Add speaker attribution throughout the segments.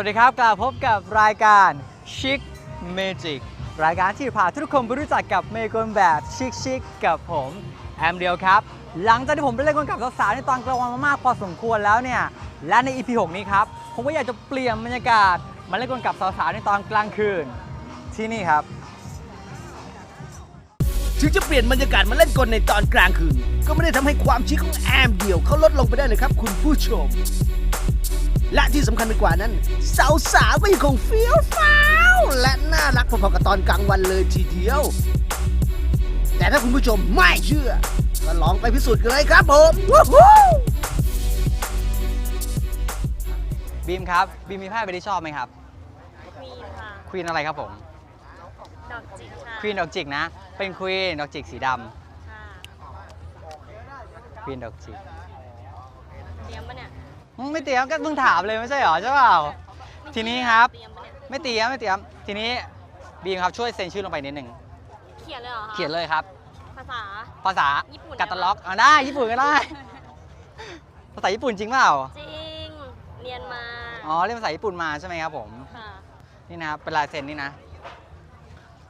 Speaker 1: วัสดีครับกลับพบกับรายการ Chic Magic รายการที่พาทุกคนไปรู้จักกับเมกลแบบชิคๆกับผมแอมเดียวครับ หลังจากที่ผมไปเล่นกลกับสาวๆในตอนกลางวันมามากพอสมควรแล้วเนี่ย และใน EP 6 นี้ครับ ผมก็อยากจะเปลี่ยนบรรยากาศ มาเล่นกลกับสาวๆในตอนกลางคืน ที่นี่ครับ
Speaker 2: ถึงจะเปลี่ยนบรรยากาศมาเล่นกลในตอนกลางคืน ก็ไม่ได้ทำให้ความชิคของแอมเดียวเขาลดลงไปได้เลยครับ คุณผู้ชม และที่สำคัญไปกว่านั้น สาวๆก็ยังคงเฟี้ยวฟ้าว และน่ารักพอๆกับตอนกลางวันเลยทีเดียว แต่ถ้าคุณผู้ชมไม่เชื่อ ก็ลองไปพิสูจน์กันเลยครับผมวู้ฮู้
Speaker 1: บีมครับบีมมีไพ่ใบที่ชอบไหมครับ
Speaker 3: มีค่ะ
Speaker 1: ควีนอะไรครับผม
Speaker 3: ดอกจิกค่ะ
Speaker 1: ควีนดอกจิกนะ เป็นควีนดอกจิกสีด
Speaker 3: ค่ะำ
Speaker 1: ควีนดอกจิก
Speaker 3: เตรียมปะเนี่ย
Speaker 1: อืมไม่เตรียมก็มึงถามเลยไม่ใช่เหรอใช่เปล่าทีนี้ครับ
Speaker 3: เตรียมปะเนี่ย
Speaker 1: ไม่เตรียมไม่เตรียมทีนี้บีมครับช่วยเซ็นชื่อลงไปนิดหนึ่ง
Speaker 3: เขียนเลยเหรอคะ
Speaker 1: เขียนเลยครับ
Speaker 3: ภาษา
Speaker 1: ภาษา
Speaker 3: ญี่ปุ่น
Speaker 1: กาตาล็อกอ่าได้ญี่ปุ่นก็ได้ ภาษาญี่ปุ่นจริงเปล่า
Speaker 3: จริง เรียนมา
Speaker 1: อ๋อเรียนภาษาญี่ปุ่นมาใช่ไหมครับผม
Speaker 3: ค่ะ
Speaker 1: นี่นะครับเป็นลายเซ็นนี่นะ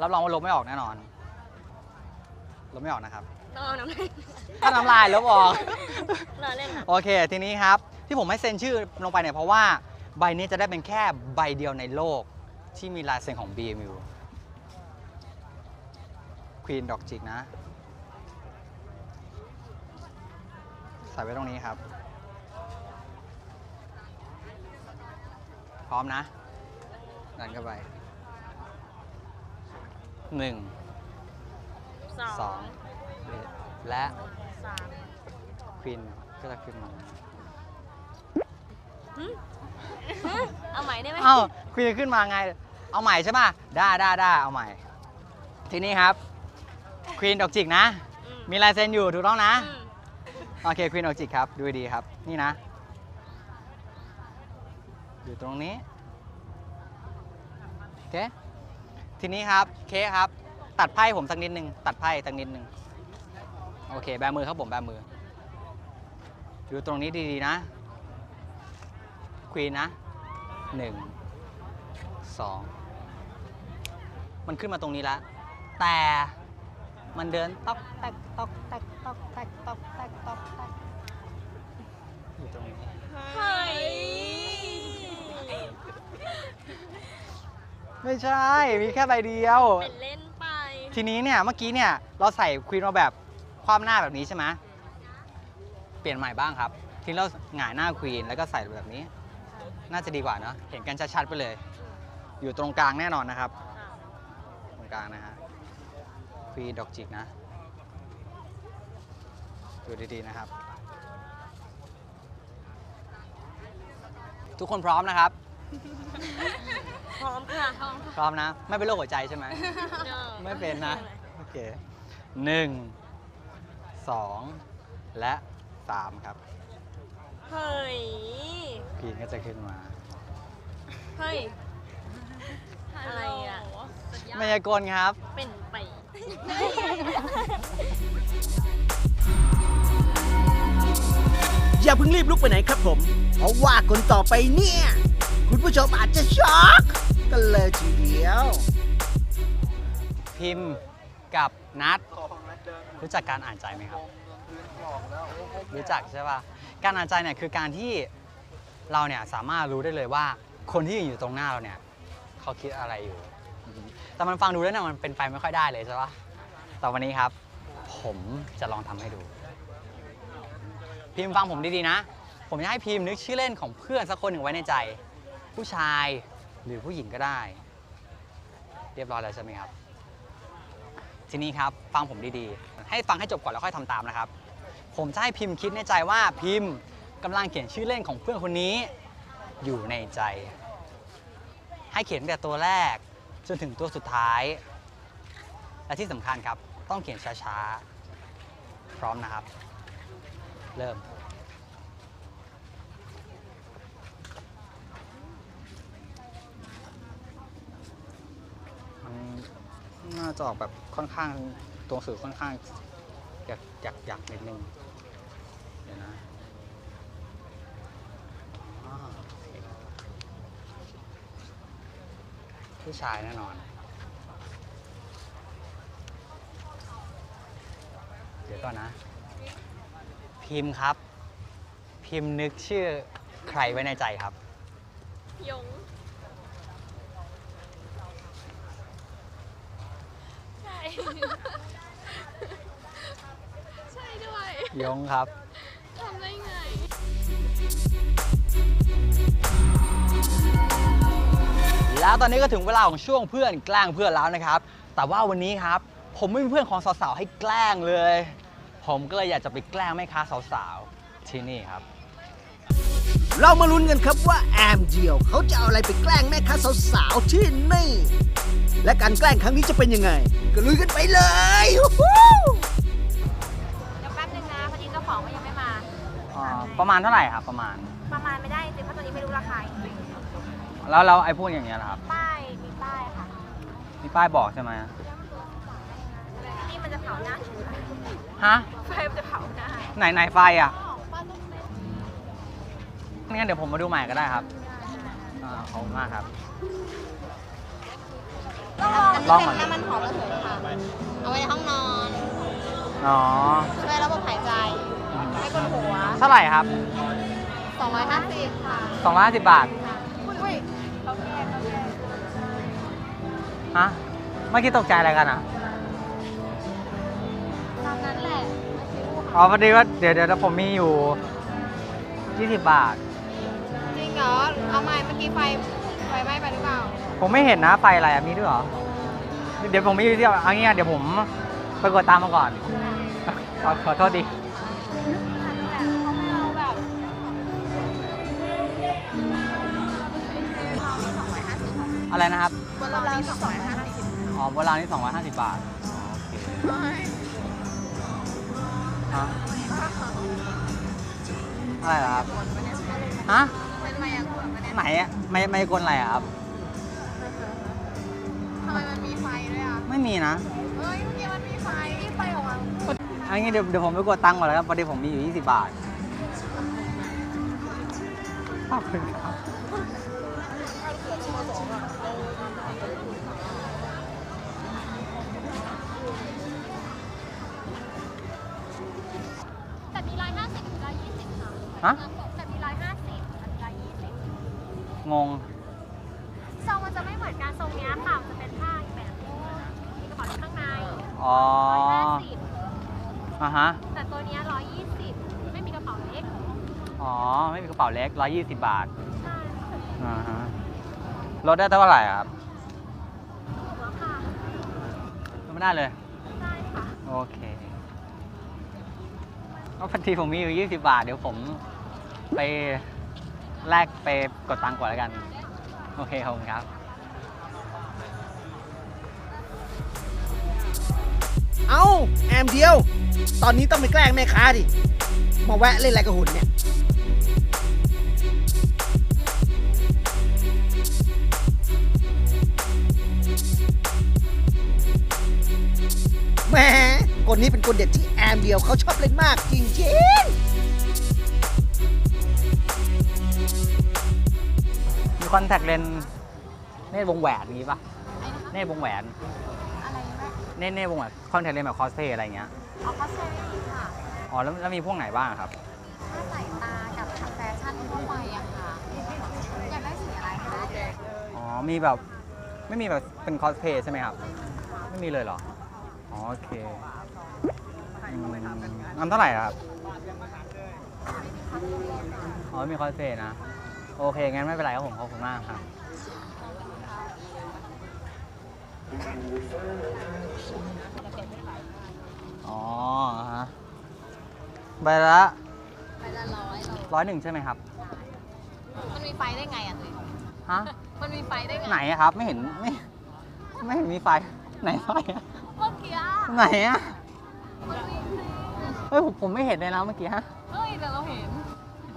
Speaker 1: รับรองว่าลบไม่ออกแน่นอน ลบไม่ออกนะครับ
Speaker 3: ต้องเอาน้ำเล่น
Speaker 1: ถ้าน้ำลายลบออก
Speaker 3: รอเล่นค่ะ
Speaker 1: โอเค ทีนี้ครับ ที่ผมให้เซ็นชื่อลงไปเนี่ยเพราะว่าใบนี้จะได้เป็นแค่ใบเดียวในโลกที่มีลายเซ็นของ BMU ควีนดอกจิกนะ ใส่ไว้ตรงนี้ครับ พร้อมนะดันเข้าไปหนึ่ง
Speaker 3: สอง
Speaker 1: สองและ
Speaker 3: สาม
Speaker 1: ควีนก็จะขึ้นมา
Speaker 3: หึหึ เอาใหม่ได้ไหม
Speaker 1: เอ้าคุยขึ้นมาไง เอาใหม่ใช่ป่ะ ได้ได้ได้เอาใหม่ ทีนี้ครับ ควีนดอกจิกนะ
Speaker 3: อืม
Speaker 1: มีลายเซ็นอยู่ถูกต้องนะ
Speaker 3: อืม
Speaker 1: โอเคควีนดอกจิกครับ ดูดีๆครับ นี่นะ อยู่ตรงนี้ โอเค ทีนี้ครับ เคกครับ ตัดไพ่ผมสักนิดนึง ตัดไพ่สักนิดนึง โอเค แบมือครับผม แบมืออยู่ตรงนี้ดีๆนะ ควีนนะหนึ่งสองมันขึ้นมาตรงนี้แล้วแต่มันเดินต๊อกแตกต๊อกแตกต๊อกแตกต๊อกแตกต๊อกแตกอยู่ตรงนี้
Speaker 3: เฮ้ย
Speaker 1: ไม่ใช่ มีแค่ใบเดียว
Speaker 3: เป็นเล่นไป
Speaker 1: ทีนี้เนี่ย เมื่อกี้เนี่ย เราใส่ควีนมาแบบความหน้าแบบนี้ใช่ไหมเปลี่ยนใหม่บ้างครับ ทีนี้เราหงายหน้าควีนแล้วก็ใส่แบบนี้ น่าจะดีกว่าเนอะเห็นกันชัดๆไปเลย อยู่ตรงกลางแน่นอนนะครับ
Speaker 3: ค่ะ
Speaker 1: ตรงกลางนะฮะควีนดอกจิกนะดูดีๆนะครับ ทุกคนพร้อมนะครับ
Speaker 3: พร้อมค่ะพร้อมค่ะ
Speaker 1: พร้อมนะ ไม่เป็นโรคหัวใจใช่ไหมไม่เป็นนะ โอเคหนึ่งสองและสามครับ
Speaker 3: เฮ้ย
Speaker 1: พีนก็จะขึ้นมา
Speaker 3: เฮ้ย อะไรอะ
Speaker 1: มายากลครับ
Speaker 3: เป็นไป
Speaker 2: อย่าเพิ่งรีบลุกไปไหนครับผม เพราะว่าคนต่อไปเนี่ย คุณผู้ชมอาจจะช็อกกันเลยทีเดียว
Speaker 1: พิมพ์กับนัด รู้จักการอ่านใจไหมครับ รู้จักใช่ป่ะ การอ่านใจเนี่ยคือการที่เราเนี่ยสามารถรู้ได้เลยว่าคนที่ยืนอยู่ตรงหน้าเราเนี่ยเขาคิดอะไรอยู่ แต่มันฟังดูแล้วเนี่ยมันเป็นไปไม่ค่อยได้เลยใช่ป่ะ แต่วันนี้ครับ ผมจะลองทำให้ดู พิมพ์ฟังผมดีๆนะ ผมจะให้พิมพ์นึกชื่อเล่นของเพื่อนสักคนหนึ่งไว้ในใจ ผู้ชายหรือผู้หญิงก็ได้ เรียบร้อยแล้วใช่ไหมครับ ทีนี้ครับฟังผมดีๆ ให้ฟังให้จบก่อนแล้วค่อยทำตามนะครับ ผมจะให้พิมพ์คิดในใจว่าพิมพ์กำลังเขียนชื่อเล่นของเพื่อนคนนี้ อยู่ในใจ ให้เขียนตั้งแต่ตัวแรกจนถึงตัวสุดท้าย และที่สำคัญครับต้องเขียนช้าๆ พร้อมนะครับ เริ่ม มั นน่าจะออกแบบค่อนข้างตัวสื่อค่อนข้างอยากอยากอยากนิดนึงเดี๋ยวนะอ่าโอเคผู้ชายแน่นอน เดี๋ยวก่อนนะ พิมพ์ครับ พิมพ์นึกชื่อใครไว้ในใจครับ
Speaker 3: ยง ใช่ใช่ด้วย
Speaker 1: ยงครับ
Speaker 3: ทำได้ไง
Speaker 1: แล้วตอนนี้ก็ถึงเวลาของช่วงเพื่อนแกล้งเพื่อนแล้วนะครับ แต่ว่าวันนี้ครับ ผมไม่มีเพื่อนของสาวๆให้แกล้งเลย ผมก็เลยอยากจะไปแกล้งแม่ค้าสาวๆที่นี่ครับ
Speaker 2: เรามาลุ้นกันครับว่าแอมเดียวเขาจะเอาอะไรไปแกล้งแม่ค้าสาวๆที่นี่ และการแกล้งครั้งนี้จะเป็นยังไง ก็ลุยกันไปเลยฮู้ฮู้
Speaker 4: เดี๋ยวแป๊บนึงนะพอดีเจ้าของก็ยังไม่มา
Speaker 1: อ่าประมาณเท่าไหร่ครับประมาณ
Speaker 4: ประมาณไม่ได้จริงๆเพราะตอนนี้ไม่รู้ราคาจริง
Speaker 1: แล้วเราไอ้พวกอย่างเงี้ยนะครับ
Speaker 4: ๆป้ายมีป้ายค่ะ
Speaker 1: มีป้ายบอกใช่ไหม
Speaker 4: นี่มันจะเผาหน้าฉัน
Speaker 1: ฮะ
Speaker 4: ไฟมันจะเผาหน้า
Speaker 1: ไหนไหนไฟอะงั้นเดี๋ยวผมมาดูใหม่ก็ได้ครับอ่าขอบคุณมากครับ ลองก่อน
Speaker 4: น้ำมันหอมระเหยค่ะ เอาไว้ในห้องนอน
Speaker 1: อ๋อ
Speaker 4: ช่วยระบบหายใจ ให้บนหัว
Speaker 1: เท่าไหร่ครับ
Speaker 4: 250 ค่ะ
Speaker 1: 250บาท
Speaker 4: อุ้ยเขาแก้เขาแก้
Speaker 1: ฮะ เมื่อกี้ตกใจอะไรกันอะ
Speaker 4: ตามนั้นแหละไม่คิดว่า
Speaker 1: อ๋อพอดีว่าเดี๋ยวเดี๋ยวผมมีอยู่ 20 บาท
Speaker 4: จริงเหรอ เอาใหม่เมื่อกี้ไฟ ไฟไหม้ไปหรือเปล่า
Speaker 1: ผมไม่เห็นนะไฟอะไรอะมีด้วยเหรอ เดี๋ยวผมมีอยู่ที่เอางี้อะเดี๋ยวผมไปกดตามมาก่อนขอขอโทษดี
Speaker 4: เขาไม่เอาแบบ
Speaker 1: อะไรนะครับ
Speaker 4: บนเราที่สองร้อยห้าสิบ
Speaker 1: อ๋อโบราณนี่250บาทอ๋อโอเคฮะอะไรเหรอครับฮะ
Speaker 4: เป็นมายากลมาเนี่ย
Speaker 1: ไหนอะไม่ไม่กลอะไรอะครับ
Speaker 4: ทำไมมันมีไฟด้วยอะ
Speaker 1: ไม่มีนะ
Speaker 4: เฮ้ยเมื่อกี้มันมีไฟนี่ไฟออกมา
Speaker 1: อันนี้เดี๋ยวเดี๋ยวผมไปกดตังค์ก่อนแล้วครับพอดีผมมีอยู่ 20 บาทขอบคุณครับ
Speaker 4: แต่มีร้อยห้าสิบมีร้อยยี่สิบค่ะ
Speaker 1: ฮะ
Speaker 4: แต่มีร้อยห้าสิบแต่มีร้อยยี่สิบ
Speaker 1: งง
Speaker 4: ทรงมันจะไม่เหมือนกันทรงเนี้ยค่ะมันจะเป็นผ้าอีกแบบนึงมีกระเป๋าอยู่ข้างใน
Speaker 1: อ๋อ
Speaker 4: ร้อยห้าสิบ
Speaker 1: อะฮะ
Speaker 4: แต่ตัวเนี้ร้อยยี่สิบไม่มีกระเป๋าเล็ก
Speaker 1: อ๋อ ไม่มีก ระเป๋าเล็ก120บาท
Speaker 4: ใช่ค่ะ
Speaker 1: อ่าฮะลดได้เท่าไหร่อะครับ
Speaker 4: หัวค่ะ
Speaker 1: ลดไม่ได้เลย
Speaker 4: ใช่ค่ะ
Speaker 1: โอเคก็พอดีผมมีอยู่20บาท เดี๋ยวผมไปแลกไปกดตังค์ก่อนแล้วกัน โอเคขอบคุณครับ
Speaker 2: เอ้าแอมเดียว ตอนนี้ต้องไปแกล้งแม่ค้าดิ มาแวะเล่นอะไรกับหุ่นเนี่ย คนนี้เป็นคนเด็ดที่แอมเดียวเขาชอบเล่นมากจริงๆ
Speaker 1: มีคอนแทคเลนส์เนตรวงแหวนนี้ปะเนตรวงแหวน
Speaker 4: อะไรนะ
Speaker 1: เนตรเนตรวงแหวนคอนแทคเลนส์แบบคอสเพย์อะไรเงี้ย
Speaker 4: เอาคอสเพลย์ไม่มีค่ะ
Speaker 1: อ๋อแล้วแล้วมีพวกไหนบ้างอะครับ
Speaker 4: ถ้าใส่ตากับแฟชั่นทั่วไปอะค่ะอยากได้สีอะไรคะ
Speaker 1: อ๋อมีแบบไม่มีแบบเป็นคอสเพย์ใช่ไหมครับ ไม่มีเลยเหรออ๋อโอเค อืมอันเท่าไหร่อะครับอ๋อไม่มีคอสเพย์นะ โอเค งั้นไม่เป็นไรครับผม ขอบคุณมากครับอ๋อฮะใบละ
Speaker 4: ไปละร้อย
Speaker 1: ร้อยหนึ่งใช่ไหมครับ
Speaker 4: มันมีไฟได้ไงอะตุย
Speaker 1: ฮะ
Speaker 4: มันมีไฟได้ไง
Speaker 1: ไหนอะครับ ไม่เห็น ไม่ ไม่เห็นมีไฟ ไหนไฟอะ
Speaker 4: เมื่อกี้อะ
Speaker 1: ไหนอะ
Speaker 4: มันมีสิ
Speaker 1: เฮ้ยผมผมไม่เห็นเลยนะเมื่อกี้ฮะ
Speaker 4: เฮ้ยแต่เราเห็น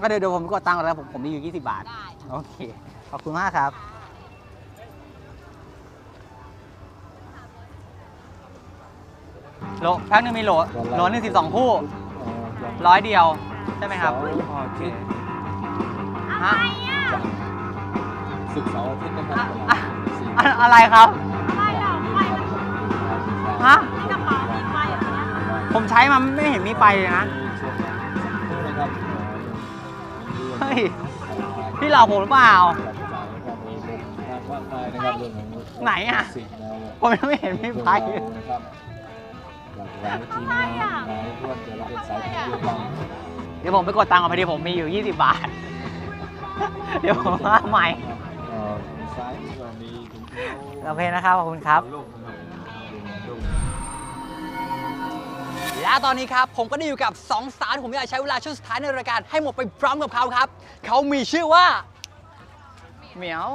Speaker 1: ก็เดี๋ยวเดี๋ยวผมกดตังค์ก่อนแล้วผมผมมีอยู่ 20 บาท
Speaker 4: ได้
Speaker 1: โอเค ขอบคุณมากครับ โหลแพ็คหนึงมีโหลโหลหนึ่งสิบสองคู่ร้อยเดียว ใช่ไหมครับ โอเค
Speaker 4: อะไร
Speaker 1: ฮะ
Speaker 4: อะ
Speaker 5: ศุกร์เสาร์อาทิตย์นะครับ
Speaker 1: อะอะอะอะไรครับ
Speaker 4: อะไรอะไฟมัน
Speaker 1: ฮะ ผมใช้มันไม่เห็นมีไฟเลยนะ
Speaker 5: นะครับ
Speaker 1: เฮ้ยพี่หลอกผมหรือเปล่า
Speaker 5: ทางภาคใต้นะครับเรื่องของ
Speaker 1: ไหนอะ
Speaker 5: สิ่งแนว
Speaker 1: ผมยังไม่เห็นมีไฟ
Speaker 5: นะครับหลากหลายทีมงานหลายร่วมจะเป็นสายเดียวกัน
Speaker 1: เดี๋ยวผมไปกดตังค์ก่อนพอดีผมมีอยู่ 20 บาท เดี๋ยวผมมาใหม่
Speaker 5: เอ่อซ้ายนี่ก็มีถุงเท้า
Speaker 1: โอเคนะครับ ขอบคุณครับ และตอนนี้ครับผมก็ได้อยู่กับ2สาวที่ผมอยากใช้เวลาช่วงสุดท้ายในรายการให้หมดไปพร้อมกับเขาครับ เขามีชื่อว่าเหมียว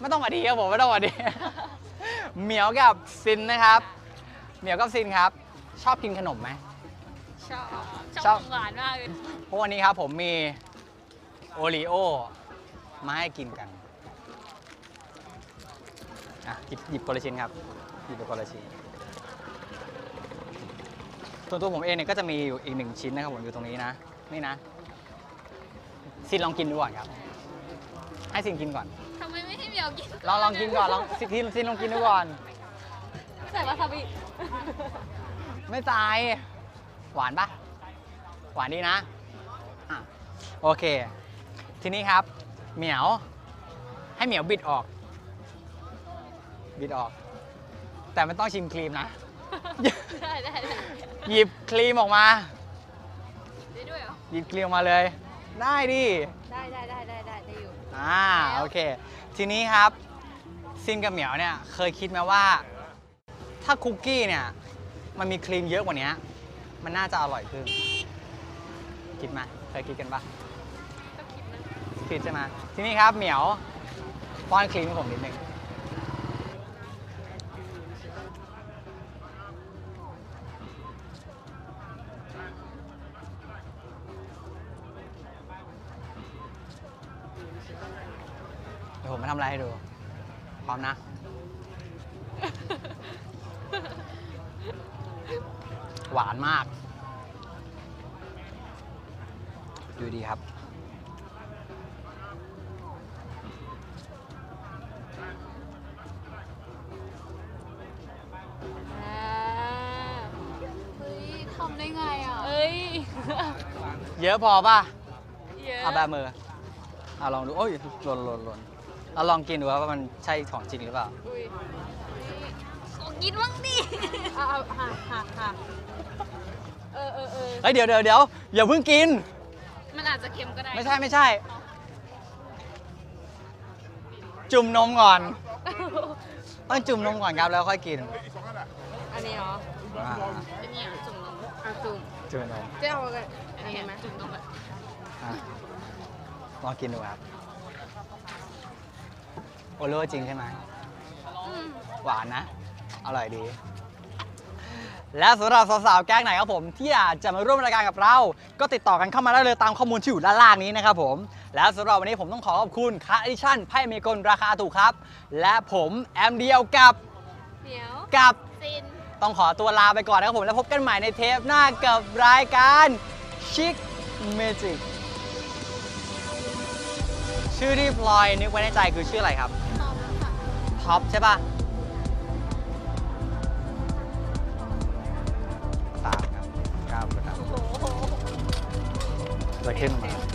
Speaker 1: ไม่ต้องมาดีครับผมไม่ต้องมาดี เหมียวกับซินนะครับ เหมียวกับซินครับ ชอบกินขนมไหม
Speaker 3: ชอบ
Speaker 1: ช
Speaker 3: ช
Speaker 1: อ
Speaker 3: อบบของหวานมากเลย
Speaker 1: เพราะวันนี้ครับผมมีโอรีโอมาให้กินกันอะหยิบหยิบคนละชิ้นครับหยิบไปคนละชิ้น ส่วนตัวผมเองเนี่ยก็จะมีอยู่อีกหนึ่งชิ้นนะครับผมอยู่ตรงนี้นะ นี่นะซินลองกินดูก่อนครับ ให้ซินกินก่อน
Speaker 3: ทำไมไม่ให้เหมียวกิน
Speaker 1: ลองลองกินก่อนลองซินซินลองกินดูก่อน
Speaker 3: ใส่วาซาบิ
Speaker 1: ไม่ตายหวานปะหวานดีนะอะโอเค ทีนี้ครับ เหมียว ให้เหมียวบิดออก บิดออก แต่ไม่ต้องชิมครีมนะ
Speaker 3: ได้ได้ได้
Speaker 1: หยิบครีมออกมา
Speaker 3: ได้ด้วยเหรอ
Speaker 1: หยิบครีมออกมาเลย ได้ดิ
Speaker 3: ได้ได้ได้ได้ได้ได้อยู่
Speaker 1: อ่าโอเค ทีนี้ครับซินกับเหมียวเนี่ยเคยคิดไหมว่า ถ้าคุกกี้เนี่ยมันมีครีมเยอะกว่านี้มันน่าจะอร่อยขึ้น คิดไหมเคยคิดกันปะ
Speaker 3: ก็คิดนะ
Speaker 1: คิดใช่ไหมทีนี้ครับเหมียวป้อนครีมให้ผมนิดนึงเดี๋ยวผมมาทำอะไรให้ดู พร้อมนะ หวานมาก ดูดีครับ
Speaker 3: อ่าเฮ้ยทำได้ไงอะ เอ้ย
Speaker 1: เยอะพอป่ะ
Speaker 3: เยอะ
Speaker 1: เอาแบบมือเอาลองดู โอ้ยหล่นหล่นหล่น เราลองกินดูว่ามันใช่ของจริงหรือเปล่า
Speaker 3: อุ้ยขอกินบ้างดิ เอาเอาหักหักหักเออเออเออ
Speaker 1: เฮ้ยเดี๋ยวเดี๋ยวเดี๋ยวอย่าเพิ่งกิน
Speaker 3: มันอาจจะเค็มก็ได้
Speaker 1: ไม่ใช่ไม่ใช่ จุ่มนมก่อนต้องจุ่มนมก่อนครับแล้วค่อยกิน
Speaker 3: อันนี้เหรอ
Speaker 1: อ่า
Speaker 3: อันนี้อะจุ่มลงอะจุ่ม
Speaker 1: จุ่มนม
Speaker 3: เจ้ากันอันนี้ไหมจุ่มลงไป
Speaker 1: อะลองกินดูครับ โอโร่จริงใช่ไหม
Speaker 3: อืม
Speaker 1: หวานนะ อร่อยดี และสำหรับสาวๆ แก๊งไหนครับผม ที่อยากจะมาร่วมรายการกับเรา ก็ติดต่อกันเข้ามาได้เลยตามข้อมูลที่อยู่ด้านล่างนี้นะครับผม และสำหรับวันนี้ผมต้องขอขอบคุณคาดิชั่นไพ่เมกลราคาถูกครับ และผมแอมเดียวกับ
Speaker 3: เหนียว
Speaker 1: กับ
Speaker 3: ซิน
Speaker 1: ต้องขอตัวลาไปก่อนนะครับผม แล้วพบกันใหม่ในเทปหน้ากับรายการชิคเมจิกชื่อที่พลอยนึกไว้ในใจคือชื่ออะไรครับ
Speaker 3: ชอบค่ะ
Speaker 1: ท็อปใช่ป่ะตามครับก้าวครับ
Speaker 3: โอ้โห
Speaker 1: จะขึ้นมา